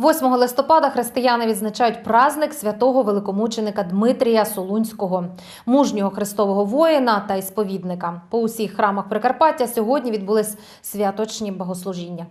8 листопада християни відзначають праздник святого великомученика Дмитрія Солунського, мужнього христового воїна та ісповідника. По усіх храмах Прикарпаття сьогодні відбулись святочні богослужіння.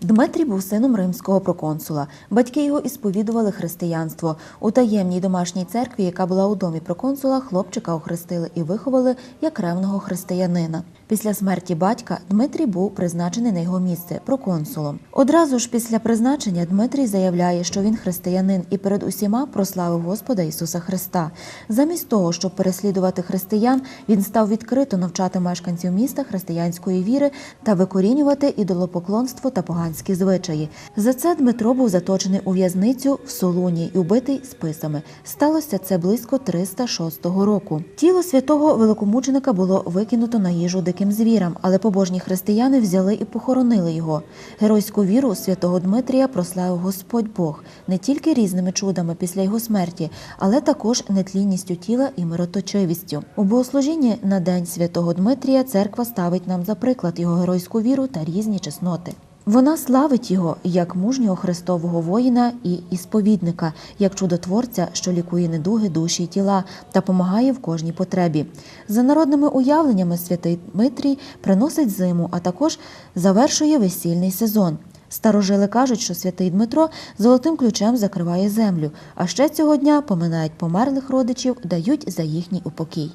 Дмитрій був сином римського проконсула. Батьки його ісповідували християнство. У таємній домашній церкві, яка була у домі проконсула, хлопчика охрестили і виховали як ревного християнина. Після смерті батька Дмитрій був призначений на його місце проконсулом. Одразу ж після призначення Дмитрій заявляє, що він християнин і перед усіма прославив Господа Ісуса Христа. Замість того, щоб переслідувати християн, він став відкрито навчати мешканців міста християнської віри та викорінювати ідолопоклонство та поганські звичаї. За це Дмитро був заточений у в'язницю в Солуні і убитий списами. Сталося це близько 306 року. Тіло святого великомученика було викинуто на їжу диким звірам, але побожні християни взяли і похоронили його. Геройську віру святого Дмитрія прославив Господь Бог не тільки різними чудами після його смерті, але також нетлінністю тіла і мироточивістю. У богослужінні на день святого Дмитрія церква ставить нам за приклад його геройську віру та різні чесноти. Вона славить його як мужнього христового воїна і ісповідника, як чудотворця, що лікує недуги душі й тіла та помагає в кожній потребі. За народними уявленнями святий Дмитрій приносить зиму, а також завершує весільний сезон. Старожили кажуть, що святий Дмитро золотим ключем закриває землю, а ще цього дня поминають померлих родичів, дають за їхній упокій.